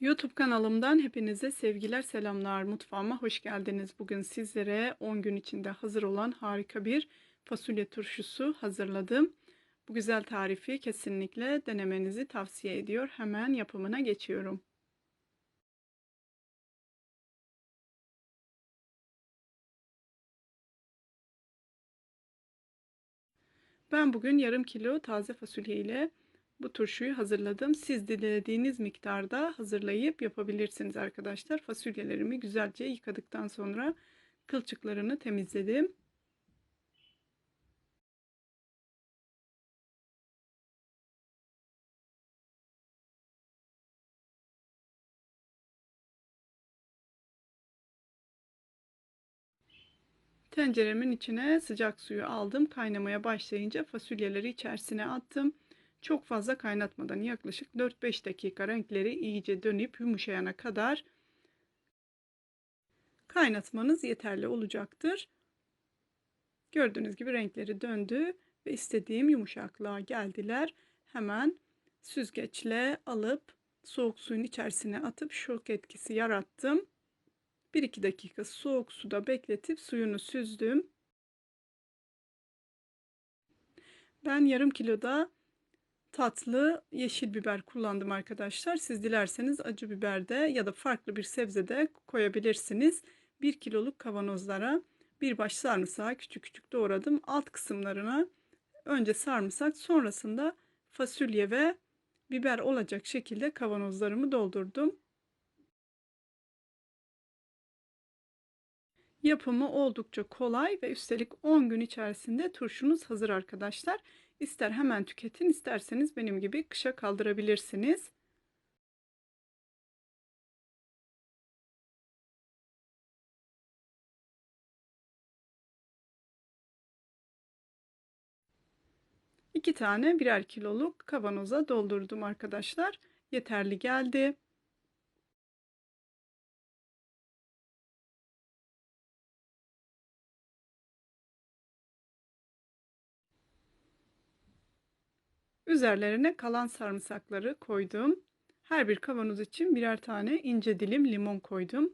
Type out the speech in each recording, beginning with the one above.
YouTube kanalımdan hepinize sevgiler, selamlar. Mutfağıma hoş geldiniz. Bugün sizlere 10 gün içinde hazır olan harika bir fasulye turşusu hazırladım. Bu güzel tarifi kesinlikle denemenizi tavsiye ediyor. Hemen yapımına geçiyorum. Ben bugün yarım kilo taze fasulye ile bu turşuyu hazırladım. Siz dilediğiniz miktarda hazırlayıp yapabilirsiniz arkadaşlar. Fasulyelerimi güzelce yıkadıktan sonra kılçıklarını temizledim. Tenceremin içine sıcak suyu aldım. Kaynamaya başlayınca fasulyeleri içerisine attım. Çok fazla kaynatmadan yaklaşık 4-5 dakika renkleri iyice dönüp yumuşayana kadar kaynatmanız yeterli olacaktır. Gördüğünüz gibi renkleri döndü ve istediğim yumuşaklığa geldiler. Hemen süzgeçle alıp soğuk suyun içerisine atıp şok etkisi yarattım. 1-2 dakika soğuk suda bekletip suyunu süzdüm. Ben yarım kiloda tatlı yeşil biber kullandım arkadaşlar. Siz dilerseniz acı biber de ya da farklı bir sebze de koyabilirsiniz. 1 kiloluk kavanozlara bir baş sarımsağı küçük küçük doğradım. Alt kısımlarına önce sarımsak sonrasında fasulye ve biber olacak şekilde kavanozlarımı doldurdum. Yapımı oldukça kolay ve üstelik 10 gün içerisinde turşunuz hazır arkadaşlar. İster hemen tüketin isterseniz benim gibi kışa kaldırabilirsiniz. İki tane birer kiloluk kavanoza doldurdum arkadaşlar. Yeterli geldi. Üzerlerine kalan sarımsakları koydum. Her bir kavanoz için birer tane ince dilim limon koydum.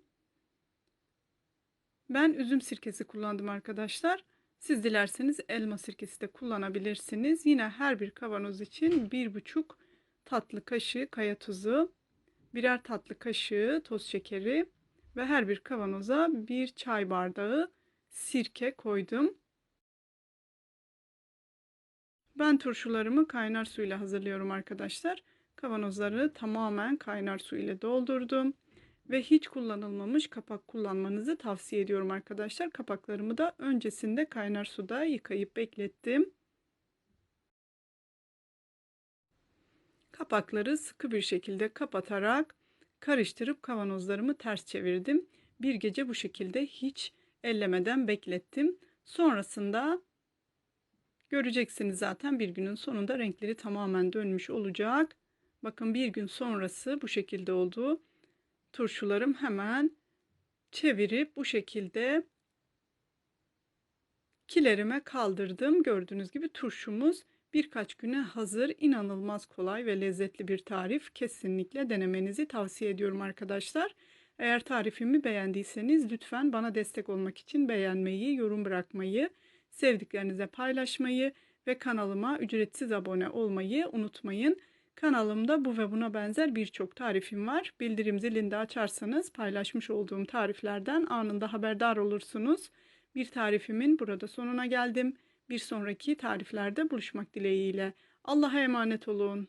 Ben üzüm sirkesi kullandım arkadaşlar. Siz dilerseniz elma sirkesi de kullanabilirsiniz. Yine her bir kavanoz için bir buçuk tatlı kaşığı kaya tuzu, birer tatlı kaşığı toz şekeri ve her bir kavanoza bir çay bardağı sirke koydum. Ben turşularımı kaynar suyla hazırlıyorum arkadaşlar. Kavanozları tamamen kaynar su ile doldurdum. Ve hiç kullanılmamış kapak kullanmanızı tavsiye ediyorum arkadaşlar. Kapaklarımı da öncesinde kaynar suda yıkayıp beklettim. Kapakları sıkı bir şekilde kapatarak karıştırıp kavanozlarımı ters çevirdim. Bir gece bu şekilde hiç ellemeden beklettim. Sonrasında Göreceksiniz zaten bir günün sonunda renkleri tamamen dönmüş olacak. Bakın bir gün sonrası bu şekilde oldu. Turşularım hemen çevirip bu şekilde kilerime kaldırdım. Gördüğünüz gibi turşumuz birkaç güne hazır. İnanılmaz kolay ve lezzetli bir tarif. Kesinlikle denemenizi tavsiye ediyorum arkadaşlar. Eğer tarifimi beğendiyseniz lütfen bana destek olmak için beğenmeyi, yorum bırakmayı sevdiklerinize paylaşmayı ve kanalıma ücretsiz abone olmayı unutmayın. Kanalımda bu ve buna benzer birçok tarifim var. Bildirim zilini de açarsanız paylaşmış olduğum tariflerden anında haberdar olursunuz. Bir tarifimin burada sonuna geldim. Bir sonraki tariflerde buluşmak dileğiyle. Allah'a emanet olun.